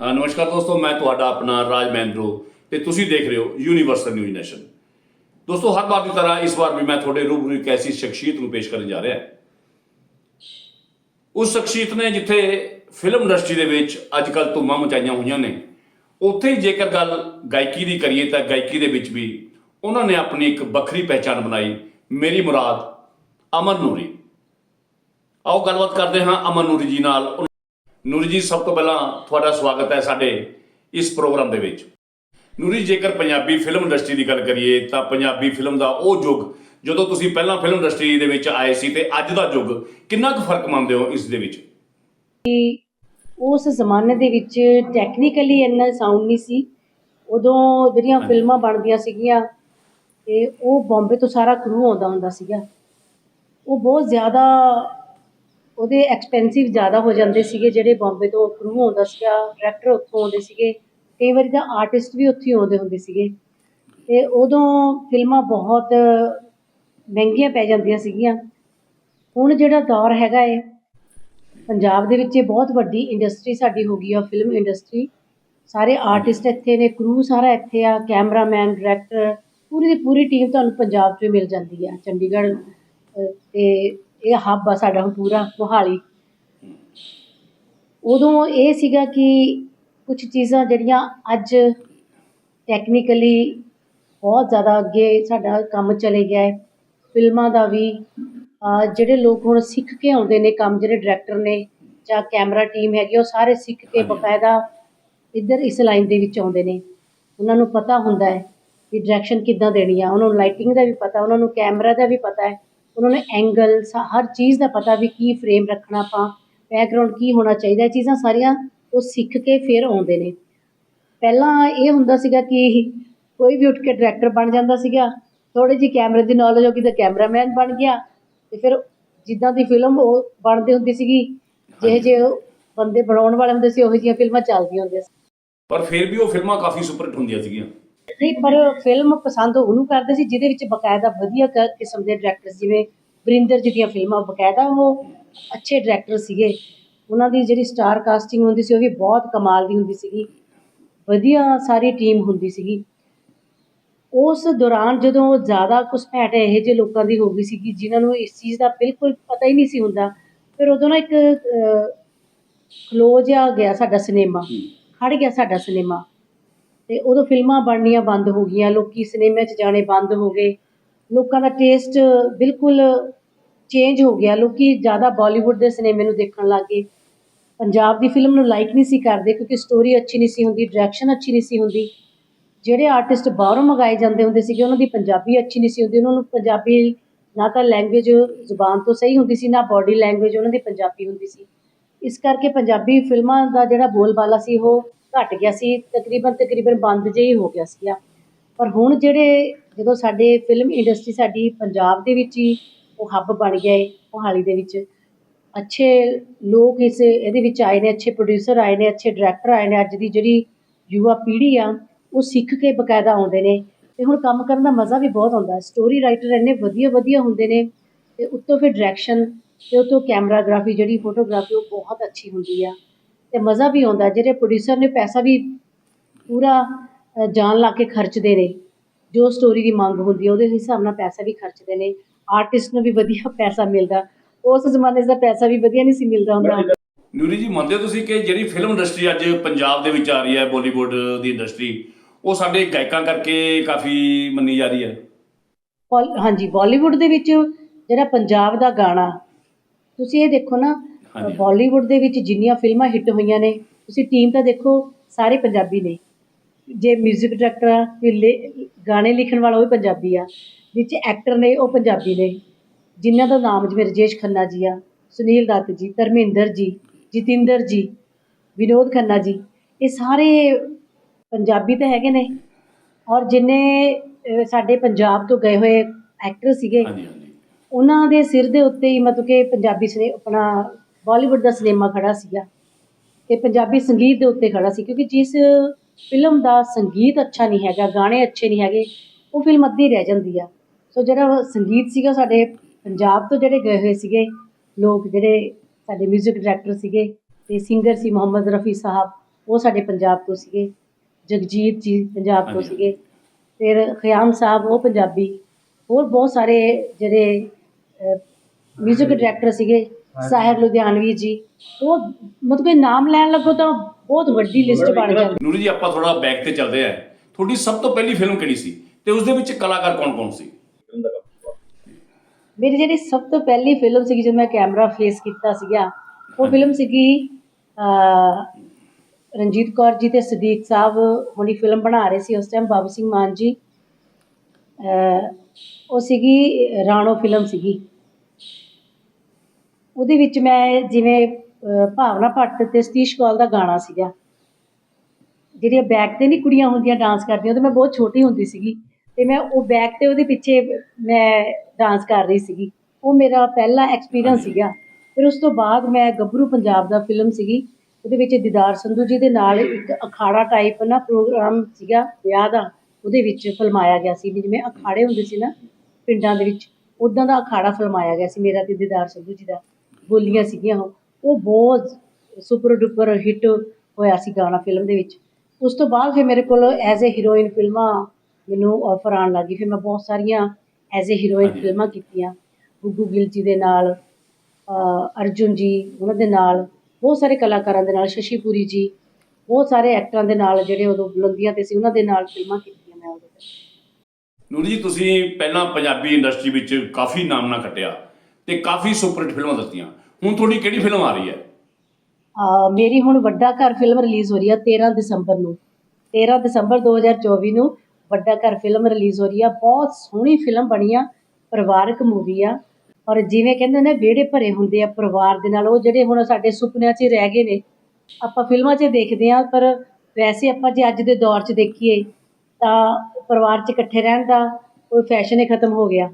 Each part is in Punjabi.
ਹਾਂ, ਨਮਸਕਾਰ ਦੋਸਤੋ, ਮੈਂ ਤੁਹਾਡਾ ਆਪਣਾ ਰਾਜ ਮਹਿੰਦਰੋ ਤੇ ਤੁਸੀਂ ਦੇਖ ਰਹੇ ਹੋ ਯੂਨੀਵਰਸਲ ਨਿਊਜ਼ ਨੈਸ਼ਨ ਦੋਸਤੋ, ਹਰ ਵਾਰ ਦੀ ਤਰ੍ਹਾਂ ਇਸ ਵਾਰ ਵੀ ਮੈਂ ਤੁਹਾਡੇ ਰੂਬਰੂ ਇੱਕ ਐਸੀ ਸ਼ਖਸੀਅਤ ਨੂੰ ਪੇਸ਼ ਕਰਨ ਜਾ ਰਿਹਾ ਉਸ ਸ਼ਖਸੀਅਤ ਨੇ ਜਿੱਥੇ ਫਿਲਮ ਇੰਡਸਟਰੀ ਦੇ ਵਿੱਚ ਅੱਜ ਕੱਲ ਧੂਮਾਂ ਮਚਾਈਆਂ ਹੋਈਆਂ ਨੇ, ਉੱਥੇ ਹੀ ਜੇਕਰ ਗੱਲ ਗਾਇਕੀ ਦੀ ਕਰੀਏ ਤਾਂ ਗਾਇਕੀ ਦੇ ਵਿੱਚ ਵੀ ਉਹਨਾਂ ਨੇ ਆਪਣੀ ਇੱਕ ਵੱਖਰੀ ਪਹਿਚਾਣ ਬਣਾਈ, ਮੇਰੀ ਮੁਰਾਦ ਅਮਨ ਨੂਰੀ। ਆਓ, ਗੱਲਬਾਤ ਕਰਦੇ ਹਾਂ ਅਮਨ ਨੂਰੀ ਜੀ ਨਾਲ। ਨੂਰੀ ਜੀ ਸਭ ਤੋਂ ਪਹਿਲਾਂ ਤੁਹਾਡਾ ਸਵਾਗਤ ਹੈ ਸਾਡੇ ਇਸ ਪ੍ਰੋਗਰਾਮ ਦੇ ਵਿੱਚ। ਨੂਰੀ ਜੇਕਰ ਪੰਜਾਬੀ ਫਿਲਮ ਇੰਡਸਟਰੀ ਦੀ ਗੱਲ ਕਰੀਏ ਤਾਂ ਪੰਜਾਬੀ ਫਿਲਮ ਦਾ ਉਹ ਯੁੱਗ ਜਦੋਂ ਤੁਸੀਂ ਪਹਿਲਾਂ ਫਿਲਮ ਇੰਡਸਟਰੀ ਦੇ ਵਿੱਚ ਆਏ ਸੀ ਤੇ ਅੱਜ ਦਾ ਯੁੱਗ ਕਿੰਨਾ ਕੁ ਫ਼ਰਕ ਮੰਨਦੇ ਹੋ ਇਸ ਦੇ ਵਿੱਚ? ਉਸ ਜ਼ਮਾਨੇ ਦੇ ਵਿੱਚ ਟੈਕਨੀਕਲੀ ਇੰਨਾ ਸਾਊਂਡ ਨਹੀਂ ਸੀ। ਉਦੋਂ ਜਿਹੜੀਆਂ ਫਿਲਮਾਂ ਬਣਦੀਆਂ ਸੀਗੀਆਂ ਤੇ ਉਹ ਬੰਬੇ ਤੋਂ ਸਾਰਾ ਕਰੂ ਆਉਂਦਾ ਹੁੰਦਾ ਸੀਗਾ। ਉਹ ਬਹੁਤ ਜ਼ਿਆਦਾ ਉਹਦੇ ਐਕਸਪੈਂਸਿਵ ਜ਼ਿਆਦਾ ਹੋ ਜਾਂਦੇ ਸੀਗੇ ਜਿਹੜੇ ਬੰਬੇ ਤੋਂ ਕਰੂ ਆਉਂਦਾ ਸੀਗਾ ਡਾਇਰੈਕਟਰ ਉੱਥੋਂ ਆਉਂਦੇ ਸੀਗੇ ਕਈ ਵਾਰੀ ਤਾਂ ਆਰਟਿਸਟ ਵੀ ਉੱਥੇ ਹੀ ਆਉਂਦੇ ਹੁੰਦੇ ਸੀਗੇ। ਤੇ ਉਦੋਂ ਫਿਲਮਾਂ ਬਹੁਤ ਮਹਿੰਗੀਆਂ ਪੈ ਜਾਂਦੀਆਂ ਸੀਗੀਆਂ। ਹੁਣ ਜਿਹੜਾ ਦੌਰ ਹੈਗਾ ਏ ਪੰਜਾਬ ਦੇ ਵਿੱਚ ਇਹ ਬਹੁਤ ਵੱਡੀ ਇੰਡਸਟਰੀ ਸਾਡੀ ਹੋ ਗਈ ਆ ਫਿਲਮ ਇੰਡਸਟਰੀ ਸਾਰੇ ਆਰਟਿਸਟ ਇੱਥੇ ਨੇ ਕਰੂ ਸਾਰਾ ਇੱਥੇ ਆ ਕੈਮਰਾਮੈਨ ਡਾਇਰੈਕਟਰ ਪੂਰੀ ਦੀ ਪੂਰੀ ਟੀਮ ਤੁਹਾਨੂੰ ਪੰਜਾਬ 'ਚ ਮਿਲ ਜਾਂਦੀ ਆ ਚੰਡੀਗੜ੍ਹ ਅ, ਤੇ ਇਹ ਹੱਬ ਆ ਸਾਡਾ ਹੁਣ ਪੂਰਾ ਮੋਹਾਲੀ। ਉਦੋਂ ਇਹ ਸੀਗਾ ਕਿ ਕੁਝ ਚੀਜ਼ਾਂ ਜਿਹੜੀਆਂ ਅੱਜ ਟੈਕਨੀਕਲੀ ਬਹੁਤ ਜ਼ਿਆਦਾ ਅੱਗੇ ਸਾਡਾ ਕੰਮ ਚਲੇ ਗਿਆ ਹੈ। ਫਿਲਮਾਂ ਦਾ ਵੀ ਜਿਹੜੇ ਲੋਕ ਹੁਣ ਸਿੱਖ ਕੇ ਆਉਂਦੇ ਨੇ ਕੰਮ ਜਿਹੜੇ ਡਾਇਰੈਕਟਰ ਨੇ ਜਾਂ ਕੈਮਰਾ ਟੀਮ ਹੈਗੀ ਉਹ ਸਾਰੇ ਸਿੱਖ ਕੇ। ਬਕਾਇਦਾ ਇੱਧਰ ਇਸ ਲਾਈਨ ਦੇ ਵਿੱਚ ਆਉਂਦੇ ਨੇ। ਉਹਨਾਂ ਨੂੰ ਪਤਾ ਹੁੰਦਾ ਹੈ ਕਿ ਡਾਇਰੈਕਸ਼ਨ ਕਿੱਦਾਂ ਦੇਣੀ ਆ। ਉਹਨਾਂ ਨੂੰ ਲਾਈਟਿੰਗ ਦਾ ਵੀ ਪਤਾ ਉਹਨਾਂ ਨੂੰ ਕੈਮਰਾ ਦਾ ਵੀ ਪਤਾ ਹੈ। ਉਹਨਾਂ ਨੂੰ ਐਂਗਲ ਹਰ ਚੀਜ਼ ਦਾ ਪਤਾ ਵੀ ਕੀ ਫਰੇਮ ਰੱਖਣਾ ਆਪਾਂ ਬੈਕਗ੍ਰਾਉਂਡ ਕੀ ਹੋਣਾ ਚਾਹੀਦਾ ਇਹ ਚੀਜ਼ਾਂ ਸਾਰੀਆਂ ਉਹ ਸਿੱਖ ਕੇ ਫਿਰ ਆਉਂਦੇ ਨੇ। ਪਹਿਲਾਂ ਇਹ ਹੁੰਦਾ ਸੀਗਾ ਕਿ ਕੋਈ ਵੀ ਉੱਠ ਕੇ ਡਾਇਰੈਕਟਰ ਬਣ ਜਾਂਦਾ ਸੀਗਾ ਥੋੜੀ ਜਿਹੀ ਕੈਮਰੇ ਦੀ ਨੌਲੇਜ ਹੋ ਗਈ ਤਾਂ ਕੈਮਰਾਮੈਨ ਬਣ ਗਿਆ ਤੇ ਫਿਰ ਜਿੱਦਾਂ ਦੀ ਫਿਲਮ ਉਹ ਬਣਦੀ ਹੁੰਦੀ ਸੀਗੀ ਜਿਹੇ ਜਿਹੇ ਉਹ ਬੰਦੇ ਬਣਾਉਣ ਵਾਲੇ ਹੁੰਦੇ ਸੀ ਉਹੋ ਜਿਹੀਆਂ ਫਿਲਮਾਂ ਚੱਲਦੀਆਂ ਹੁੰਦੀਆਂ ਸੀ। ਪਰ ਫਿਰ ਵੀ ਉਹ ਫਿਲਮਾਂ ਕਾਫੀ ਸੁਪਰ ਹਿੱਟ ਹੁੰਦੀਆਂ ਸੀਗੀਆਂ। ਨਹੀਂ ਪਰ ਫਿਲਮ ਪਸੰਦ ਉਹਨੂੰ ਕਰਦੇ ਸੀ ਜਿਹਦੇ ਵਿੱਚ ਬਕਾਇਦਾ ਵਧੀਆ ਕਿਸਮ ਦੇ ਡਾਇਰੈਕਟਰ ਜਿਵੇਂ ਵਰਿੰਦਰ ਜੀ ਦੀਆਂ ਫਿਲਮਾਂ ਬਕਾਇਦਾ ਉਹ ਅੱਛੇ ਡਾਇਰੈਕਟਰ ਸੀਗੇ। ਉਹਨਾਂ ਦੀ ਜਿਹੜੀ ਸਟਾਰ ਕਾਸਟਿੰਗ ਹੁੰਦੀ ਸੀ ਉਹ ਵੀ ਬਹੁਤ ਕਮਾਲ ਦੀ ਹੁੰਦੀ ਸੀਗੀ। ਵਧੀਆ ਸਾਰੀ ਟੀਮ ਹੁੰਦੀ ਸੀਗੀ। ਉਸ ਦੌਰਾਨ ਜਦੋਂ ਜ਼ਿਆਦਾ ਘੁਸਪੈਠ ਇਹੋ ਜਿਹੇ ਲੋਕਾਂ ਦੀ ਹੋ ਗਈ ਸੀਗੀ ਜਿਨ੍ਹਾਂ ਨੂੰ ਇਸ ਚੀਜ਼ ਦਾ ਬਿਲਕੁਲ ਪਤਾ ਹੀ ਨਹੀਂ ਸੀ ਹੁੰਦਾ ਫਿਰ ਉਦੋਂ ਨਾ ਇੱਕ ਖਲੋ ਜਿਹਾ ਗਿਆ ਸਾਡਾ ਸਿਨੇਮਾ ਖੜ ਗਿਆ ਸਾਡਾ ਸਿਨੇਮਾ ਅਤੇ ਉਦੋਂ ਫਿਲਮਾਂ ਬਣਨੀਆਂ ਬੰਦ ਹੋ ਗਈਆਂ, ਲੋਕ ਸਿਨੇਮੇ 'ਚ ਜਾਣੇ ਬੰਦ ਹੋ ਗਏ। ਲੋਕਾਂ ਦਾ ਟੇਸਟ ਬਿਲਕੁਲ ਚੇਂਜ ਹੋ ਗਿਆ। ਲੋਕ ਜ਼ਿਆਦਾ ਬੋਲੀਵੁੱਡ ਦੇ ਸਿਨੇਮੇ ਨੂੰ ਦੇਖਣ ਲੱਗ ਗਏ। ਪੰਜਾਬ ਦੀ ਫਿਲਮ ਨੂੰ ਲਾਈਕ ਨਹੀਂ ਸੀ ਕਰਦੇ ਕਿਉਂਕਿ ਸਟੋਰੀ ਅੱਛੀ ਨਹੀਂ ਸੀ ਹੁੰਦੀ ਡਾਇਰੈਕਸ਼ਨ ਅੱਛੀ ਨਹੀਂ ਸੀ ਹੁੰਦੀ। ਜਿਹੜੇ ਆਰਟਿਸਟ ਬਾਹਰੋਂ ਮੰਗਾਏ ਜਾਂਦੇ ਹੁੰਦੇ ਸੀਗੇ, ਉਹਨਾਂ ਦੀ ਪੰਜਾਬੀ ਅੱਛੀ ਨਹੀਂ ਸੀ ਹੁੰਦੀ। ਉਹਨਾਂ ਨੂੰ ਪੰਜਾਬੀ ਨਾ ਤਾਂ ਲੈਂਗੁਏਜ ਜ਼ੁਬਾਨ ਤੋਂ ਸਹੀ ਹੁੰਦੀ ਸੀ, ਨਾ ਬਾਡੀ ਲੈਂਗੁਏਜ ਉਹਨਾਂ ਦੀ ਪੰਜਾਬੀ ਹੁੰਦੀ ਸੀ। ਇਸ ਕਰਕੇ ਪੰਜਾਬੀ ਫਿਲਮਾਂ ਦਾ ਜਿਹੜਾ ਬੋਲਬਾਲਾ ਸੀ, ਉਹ ਘਟ ਗਿਆ ਸੀ, ਤਕਰੀਬਨ ਤਕਰੀਬਨ ਬੰਦ ਜਿਹਾ ਹੀ ਹੋ ਗਿਆ ਸੀਗਾ। ਪਰ ਹੁਣ ਜਿਹੜੇ ਜਦੋਂ ਸਾਡੇ ਫਿਲਮ ਇੰਡਸਟਰੀ ਸਾਡੀ ਪੰਜਾਬ ਦੇ ਵਿੱਚ ਹੀ ਉਹ ਹੱਬ ਬਣ ਗਿਆ ਏ, ਮੋਹਾਲੀ ਦੇ ਵਿੱਚ, ਅੱਛੇ ਲੋਕ ਇਸ, ਇਹਦੇ ਵਿੱਚ ਆਏ ਨੇ, ਅੱਛੇ ਪ੍ਰੋਡਿਊਸਰ ਆਏ ਨੇ, ਅੱਛੇ ਡਾਇਰੈਕਟਰ ਆਏ ਨੇ, ਅੱਜ ਦੀ ਜਿਹੜੀ ਯੁਵਾ ਪੀੜ੍ਹੀ ਆ, ਉਹ ਸਿੱਖ ਕੇ ਬਕਾਇਦਾ ਆਉਂਦੇ ਨੇ। ਤੇ ਹੁਣ ਕੰਮ ਕਰਨ ਦਾ ਮਜ਼ਾ ਵੀ ਬਹੁਤ ਆਉਂਦਾ। ਸਟੋਰੀ ਰਾਈਟਰ ਇੰਨੇ ਵਧੀਆ ਵਧੀਆ ਹੁੰਦੇ ਨੇ, ਤੇ ਉੱਤੋਂ ਫਿਰ ਡਾਇਰੈਕਸ਼ਨ ਤੇ ਉੱਤੋਂ ਕੈਮਰਾਗ੍ਰਾਫੀ ਜਿਹੜੀ ਫੋਟੋਗ੍ਰਾਫੀ ਉਹ ਬਹੁਤ ਅੱਛੀ ਹੁੰਦੀ ਆ। ਤੇ ਮਜ਼ਾ ਵੀ ਆਉਂਦਾ ਜਿਹੜੇ ਪ੍ਰੋਡਿਊਸਰ ਨੇ ਪੈਸਾ ਵੀ ਪੂਰਾ ਜਾਨ ਲਾ ਕੇ ਖਰਚਦੇ ਨੇ। ਜੋ ਸਟੋਰੀ ਦੀ ਮੰਗ ਹੁੰਦੀ ਹੈ ਉਹਦੇ ਹਿਸਾਬ ਨਾਲ ਪੈਸਾ ਵੀ ਖਰਚਦੇ ਨੇ। ਆਰਟਿਸਟ ਨੂੰ ਵੀ ਵਧੀਆ ਪੈਸਾ ਮਿਲਦਾ। ਉਸ ਜ਼ਮਾਨੇ ਤਾਂ ਪੈਸਾ ਵੀ ਵਧੀਆ ਨਹੀਂ ਸੀ ਮਿਲਦਾ ਹੁੰਦਾ। ਨੂਰੀ ਜੀ ਮੰਨਦੇ ਤੁਸੀਂ ਕਿ ਜਿਹੜੀ ਫਿਲਮ ਇੰਡਸਟਰੀ ਅੱਜ ਪੰਜਾਬ ਦੇ ਵਿੱਚ ਆ ਰਹੀ ਹੈ ਬਾਲੀਵੁੱਡ ਦੀ ਇੰਡਸਟਰੀ ਉਹ ਸਾਡੇ ਗਾਇਕਾਂ ਕਰਕੇ ਕਾਫੀ ਮੰਨੀ ਜਾ ਰਹੀ ਹੈ? ਹਾਂਜੀ ਬਾਲੀਵੁੱਡ ਦੇ ਵਿੱਚ ਜਿਹੜਾ ਪੰਜਾਬ ਦਾ ਗਾਣਾ ਤੁਸੀਂ ਇਹ ਦੇਖੋ ਨਾ। ਬਾਲੀਵੁੱਡ ਦੇ ਵਿੱਚ ਜਿੰਨੀਆਂ ਫਿਲਮਾਂ ਹਿੱਟ ਹੋਈਆਂ ਨੇ ਤੁਸੀਂ ਟੀਮ ਤਾਂ ਦੇਖੋ ਸਾਰੇ ਪੰਜਾਬੀ ਨੇ। ਜੇ 뮤직 ਡਾਇਰੈਕਟਰ ਆ ਲੇ- ਗਾਣੇ ਲਿਖਣ ਵਾਲਾ ਉਹ ਵੀ ਪੰਜਾਬੀ ਆ ਵਿੱਚ ਐਕਟਰ ਨੇ ਉਹ ਪੰਜਾਬੀ ਨੇ। ਜਿਨ੍ਹਾਂ ਦਾ ਨਾਮ ਜਿਵੇਂ ਰਜੇਸ਼ ਖੰਨਾ ਜੀ ਆ ਸੁਨੀਲ ਦੱਤ ਜੀ ਧਰਮਿੰਦਰ ਜੀ ਜਤਿੰਦਰ ਜੀ ਵਿਨੋਦ ਖੰਨਾ ਜੀ ਇਹ ਸਾਰੇ ਪੰਜਾਬੀ ਤਾਂ ਹੈਗੇ ਨੇ। ਔਰ ਜਿੰਨੇ ਸਾਡੇ ਪੰਜਾਬ ਤੋਂ ਗਏ ਹੋਏ ਐਕਟਰ ਸੀਗੇ ਹਾਂਜੀ ਹਾਂਜੀ। ਉਹਨਾਂ ਦੇ ਸਿਰ ਦੇ ਉੱਤੇ ਹੀ ਮਤਲਬ ਕਿ ਪੰਜਾਬੀ ਸਿਨੇ ਆਪਣਾ ਬਾਲੀਵੁੱਡ ਦਾ ਸਿਨੇਮਾ ਖੜਾ ਸੀਗਾ ਤੇ ਪੰਜਾਬੀ ਸੰਗੀਤ ਦੇ ਉੱਤੇ ਖੜਾ ਸੀ ਕਿਉਂਕਿ ਜਿਸ ਫਿਲਮ ਦਾ ਸੰਗੀਤ ਅੱਛਾ ਨਹੀਂ ਹੈਗਾ ਗਾਣੇ ਅੱਛੇ ਨਹੀਂ ਹੈਗੇ ਉਹ ਫਿਲਮ ਅੱਧੀ ਰਹਿ ਜਾਂਦੀ ਆ ਸੋ ਜਿਹੜਾ ਸੰਗੀਤ ਸੀਗਾ ਸਾਡੇ ਪੰਜਾਬ ਤੋਂ ਜਿਹੜੇ ਗਏ ਹੋਏ ਸੀਗੇ ਲੋਕ ਜਿਹੜੇ ਸਾਡੇ 뮤직 ਡਾਇਰੈਕਟਰ ਸੀਗੇ ਤੇ ਸਿੰਗਰ ਸੀ ਮੁਹੰਮਦ ਰਫੀ ਸਾਹਿਬ ਉਹ ਸਾਡੇ ਪੰਜਾਬ ਤੋਂ ਸੀਗੇ ਜਗਜੀਤ ਜੀ ਪੰਜਾਬ ਤੋਂ ਹਾਂਜੀ। ਸੀਗੇ ਫਿਰ ਖਿਆਮ ਸਾਹਿਬ ਉਹ ਪੰਜਾਬੀ ਹੋਰ ਬਹੁਤ ਸਾਰੇ ਜਿਹੜੇ 뮤직 ਡਾਇਰੈਕਟਰ ਸੀਗੇ ਸਾਹਿਰ ਲੁਧਿਆਣਵੀ ਜੀ ਉਹ ਮਤਲਬ ਕਿ ਨਾਮ ਲੈਣ ਲੱਗੋ ਤਾਂ ਬਹੁਤ ਵੱਡੀ ਲਿਸਟ ਬਣ ਜਾਂਦੀ। ਨੂਰੀ ਜੀ ਆਪਾਂ ਥੋੜਾ ਬੈਕ ਤੇ ਚੱਲਦੇ ਆ ਤੁਹਾਡੀ ਸਭ ਤੋਂ ਪਹਿਲੀ ਫਿਲਮ ਕਿਹੜੀ ਸੀ? ਤੇ ਉਸ ਦੇ ਵਿੱਚ ਕਲਾਕਾਰ ਕੌਣ-ਕੌਣ ਸੀ? ਮੇਰੀ ਜਿਹੜੀ ਸਭ ਤੋਂ ਪਹਿਲੀ ਫਿਲਮ ਸੀਗੀ ਜਦ ਮੈਂ ਕੈਮਰਾ ਫੇਸ ਕੀਤਾ ਸੀਗਾ ਉਹ ਫਿਲਮ ਸੀਗੀ ਰਣਜੀਤ ਕੌਰ ਜੀ ਤੇ ਸਦੀਕ ਸਾਹਿਬ ਹੁਣੀ ਫਿਲਮ ਬਣਾ ਰਹੇ ਸੀ ਉਸ ਟਾਈਮ ਬਾਬੂ ਸਿੰਘ ਮਾਨ ਜੀ। ਅਹ, ਉਹ ਸੀਗੀ ਰਾਣੋ ਫਿਲਮ ਸੀਗੀ। ਉਹਦੇ ਵਿੱਚ ਮੈਂ ਜਿਵੇਂ ਭਾਵਨਾ ਭੱਟ ਤੇ ਸਤੀਸ਼ ਕੌਲ ਦਾ ਗਾਣਾ ਸੀਗਾ। ਜਿਹੜੀਆਂ ਬੈਕ ਤੇ ਨਹੀਂ ਕੁੜੀਆਂ ਹੁੰਦੀਆਂ ਡਾਂਸ ਕਰਦੀਆਂ ਉਹ ਤੇ ਮੈਂ ਬਹੁਤ ਛੋਟੀ ਹੁੰਦੀ ਸੀਗੀ। ਤੇ ਮੈਂ ਉਹ ਬੈਕ ਤੇ ਉਹਦੇ ਪਿੱਛੇ ਮੈਂ ਡਾਂਸ ਕਰ ਰਹੀ ਸੀਗੀ। ਉਹ ਮੇਰਾ ਪਹਿਲਾ ਐਕਸਪੀਰੀਅੰਸ ਸੀਗਾ। ਫਿਰ ਉਸ ਤੋਂ ਬਾਅਦ ਮੈਂ ਗੱਭਰੂ ਪੰਜਾਬ ਦਾ ਫਿਲਮ ਸੀਗੀ। ਉਹਦੇ ਵਿੱਚ ਦੀਦਾਰ ਸੰਧੂ ਜੀ ਦੇ ਨਾਲ ਇੱਕ ਅਖਾੜਾ ਟਾਈਪ ਨਾ ਪ੍ਰੋਗਰਾਮ ਸੀਗਾ ਵਿਆਹ ਦਾ ਉਹਦੇ ਵਿੱਚ ਫਿਲਮਾਇਆ ਗਿਆ ਸੀ। ਜਿਵੇਂ ਅਖਾੜੇ ਹੁੰਦੇ ਸੀ ਨਾ ਪਿੰਡਾਂ ਦੇ ਵਿੱਚ ਉਦਾਂ ਦਾ ਅਖਾੜਾ ਫਿਲਮਾਇਆ ਗਿਆ ਸੀ ਮੇਰਾ ਤੇ ਦੀਦਾਰ ਸੰਧੂ ਜੀ ਦਾ। ਬੋਲੀਆਂ ਸੀਗੀਆਂ ਉਹ ਬਹੁਤ ਸੁਪਰ ਡੁਪਰ ਹਿੱਟ ਹੋਇਆ ਸੀ ਗਾਣਾ ਫਿਲਮ ਦੇ ਵਿੱਚ। ਉਸ ਤੋਂ ਬਾਅਦ ਫਿਰ ਮੇਰੇ ਕੋਲ ਐਜ਼ ਅ ਹੀਰੋਇਨ ਫਿਲਮਾਂ ਮੈਨੂੰ ਆਫਰ ਆਉਣ ਲੱਗੀ ਫਿਰ ਮੈਂ ਬਹੁਤ ਸਾਰੀਆਂ ਐਜ਼ ਅ ਹੀਰੋਇਨ। ਫਿਲਮਾਂ ਕੀਤੀਆਂ। ਗੁੱਗੂ ਗਿੱਲ ਜੀ ਦੇ ਨਾਲ ਅਰਜੁਨ ਜੀ ਉਹਨਾਂ ਦੇ ਨਾਲ ਬਹੁਤ ਸਾਰੇ ਕਲਾਕਾਰਾਂ ਦੇ ਨਾਲ ਸ਼ਸ਼ੀ ਪੁਰੀ ਜੀ ਬਹੁਤ ਸਾਰੇ ਐਕਟਰਾਂ ਦੇ ਨਾਲ ਜਿਹੜੇ ਉਦੋਂ ਬੁਲੰਦੀਆਂ ਤੇ ਸੀ ਉਹਨਾਂ ਦੇ ਨਾਲ ਫਿਲਮਾਂ ਕੀਤੀਆਂ ਮੈਂ ਉਦੋਂ ਨੂਰੀ ਜੀ ਤੁਸੀਂ ਪਹਿਲਾਂ ਪੰਜਾਬੀ ਇੰਡਸਟਰੀ ਵਿੱਚ ਕਾਫੀ ਨਾਮ ਨਾ ਖੱਟਿਆ ਤੇ ਕਾਫੀ ਸੁਪਰਹਿੱਟ ਫਿਲਮਾਂ ਦਿੱਤੀਆਂ ਹੁਣ ਤੁਹਾਡੀ ਕਿਹੜੀ ਫਿਲਮ ਆ ਰਹੀ ਹੈ? ਮੇਰੀ ਹੁਣ ਵੱਡਾ ਘਰ ਫਿਲਮ ਰਿਲੀਜ਼ ਹੋ ਰਹੀ ਆ 13 ਦਸੰਬਰ ਨੂੰ। 13 ਦਸੰਬਰ 2024 ਨੂੰ ਵੱਡਾ ਘਰ ਫਿਲਮ ਰਿਲੀਜ਼ ਹੋ ਰਹੀ ਆ। ਬਹੁਤ ਸੋਹਣੀ ਫਿਲਮ ਬਣੀ ਆ, ਪਰਿਵਾਰਕ ਮੂਵੀ ਆ। ਔਰ ਜਿਵੇਂ ਕਹਿੰਦੇ ਨੇ, ਵਿਹੜੇ ਭਰੇ ਹੁੰਦੇ ਆ ਪਰਿਵਾਰ ਦੇ ਨਾਲ। ਉਹ ਜਿਹੜੇ ਹੁਣ ਸਾਡੇ ਸੁਪਨਿਆਂ 'ਚ ਰਹਿ ਗਏ ਨੇ, ਆਪਾਂ ਫਿਲਮਾਂ 'ਚ ਦੇਖਦੇ ਆ। ਪਰ ਵੈਸੇ ਆਪਾਂ ਜੇ ਅੱਜ ਦੇ ਦੌਰ 'ਚ ਦੇਖੀਏ, ਤਾਂ ਪਰਿਵਾਰ 'ਚ ਇਕੱਠੇ ਰਹਿਣ ਦਾ ਕੋਈ ਫੈਸ਼ਨ ਹੀ ਖਤਮ ਹੋ ਗਿਆ।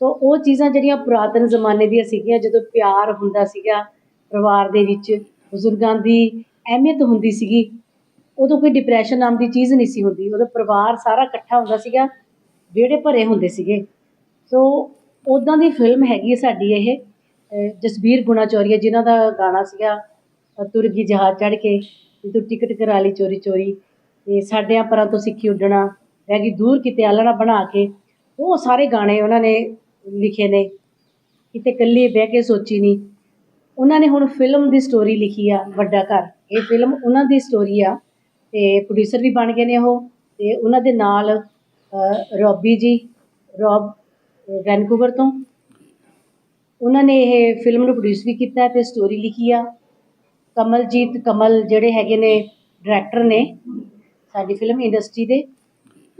ਸੋ ਉਹ ਚੀਜ਼ਾਂ ਜਿਹੜੀਆਂ ਪੁਰਾਤਨ ਜ਼ਮਾਨੇ ਦੀਆਂ ਸੀਗੀਆਂ, ਜਦੋਂ ਪਿਆਰ ਹੁੰਦਾ ਸੀਗਾ ਪਰਿਵਾਰ ਦੇ ਵਿੱਚ, ਬਜ਼ੁਰਗਾਂ ਦੀ ਅਹਿਮੀਅਤ ਹੁੰਦੀ ਸੀਗੀ, ਉਦੋਂ ਕੋਈ ਡਿਪਰੈਸ਼ਨ ਨਾਮ ਦੀ ਚੀਜ਼ ਨਹੀਂ ਸੀ ਹੁੰਦੀ। ਉਦੋਂ ਪਰਿਵਾਰ ਸਾਰਾ ਇਕੱਠਾ ਹੁੰਦਾ ਸੀਗਾ, ਵਿਹੜੇ ਭਰੇ ਹੁੰਦੇ ਸੀਗੇ। ਸੋ ਉਦਾਂ ਦੀ ਫਿਲਮ ਹੈਗੀ ਹੈ ਸਾਡੀ ਇਹ, ਅਹ ਜਸਬੀਰ ਗੁਣਾਚੌਰੀਆ ਜਿਨ੍ਹਾਂ ਦਾ ਗਾਣਾ ਸੀਗਾ, ਅਹ ਤੁਰ ਗਈ ਜਹਾਜ਼ ਚੜ੍ਹ ਕੇ ਤੂੰ ਟਿਕਟ ਕਰਾ ਲਈ ਚੋਰੀ ਚੋਰੀ, ਤੇ ਸਾਡਿਆਂ ਪਰਾਂ ਤੋਂ ਸਿੱਖੀ ਉੱਡਣਾ, ਰਹਿ ਗਈ ਦੂਰ ਕਿਤੇ ਆਲਣਾ ਬਣਾ ਕੇ। ਉਹ ਸਾਰੇ ਗਾਣੇ ਉਹਨਾਂ ਨੇ ਲਿਖੇ ਨੇ। ਕਿਤੇ ਇਕੱਲੀ ਬਹਿ ਕੇ ਸੋਚੀ ਨਹੀਂ ਉਹਨਾਂ ਨੇ ਹੁਣ ਫਿਲਮ ਦੀ ਸਟੋਰੀ ਲਿਖੀ ਆ ਵੱਡਾ ਘਰ। ਇਹ ਫਿਲਮ ਉਹਨਾਂ ਦੀ ਸਟੋਰੀ ਆ ਤੇ ਪ੍ਰੋਡਿਊਸਰ ਵੀ ਬਣ ਗਏ ਨੇ ਉਹ ਤੇ ਉਹਨਾਂ ਦੇ ਨਾਲ ਅਹ, ਰੋਬੀ ਜੀ ਰੋਬ ਵੈਨਕੂਵਰ ਤੋਂ। ਉਹਨਾਂ ਨੇ ਇਹ ਫਿਲਮ ਨੂੰ ਪ੍ਰੋਡਿਊਸ ਵੀ ਕੀਤਾ ਤੇ ਸਟੋਰੀ ਲਿਖੀ ਆ। ਕਮਲਜੀਤ ਕਮਲ ਜਿਹੜੇ ਹੈਗੇ ਨੇ ਡਾਇਰੈਕਟਰ ਨੇ ਸਾਡੀ ਫਿਲਮ ਇੰਡਸਟਰੀ ਦੇ।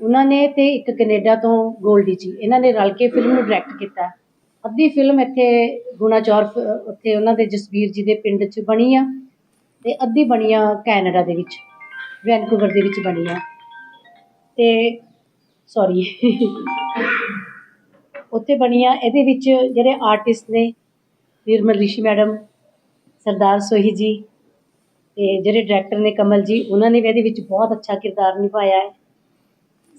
ਉਹਨਾਂ ਨੇ ਤੇ ਇੱਕ ਕੈਨੇਡਾ ਤੋਂ ਗੋਲਡੀ ਜੀ, ਇਹਨਾਂ ਨੇ ਰਲ ਕੇ ਫਿਲਮ ਨੂੰ ਡਾਇਰੈਕਟ ਕੀਤਾ। ਅੱਧੀ ਫਿਲਮ ਇੱਥੇ ਗੁਣਾਚੌਰ ਫ- ਉੱਥੇ ਉਹਨਾਂ ਦੇ ਜਸਵੀਰ ਜੀ ਦੇ ਪਿੰਡ 'ਚ ਬਣੀ ਆ ਤੇ ਅੱਧੀ ਬਣੀ ਆ ਕੈਨੇਡਾ ਦੇ ਵਿੱਚ, ਵੈਨਕੂਵਰ ਦੇ ਵਿੱਚ ਬਣੀ ਆ। ਤੇ ਸੌਰੀ ਉੱਥੇ ਬਣੀ ਆ ਇਹਦੇ ਵਿੱਚ ਜਿਹੜੇ ਆਰਟਿਸਟ ਨੇ, ਨਿਰਮਲ ਰਿਸ਼ੀ ਮੈਡਮ, ਸਰਦਾਰ ਸੋਹੀ ਜੀ ਤੇ ਜਿਹੜੇ ਡਾਇਰੈਕਟਰ ਨੇ ਕਮਲ ਜੀ, ਉਹਨਾਂ ਨੇ ਵੀ ਇਹਦੇ ਵਿੱਚ ਬਹੁਤ ਅੱਛਾ ਕਿਰਦਾਰ ਨਿਭਾਇਆ ਹੈ।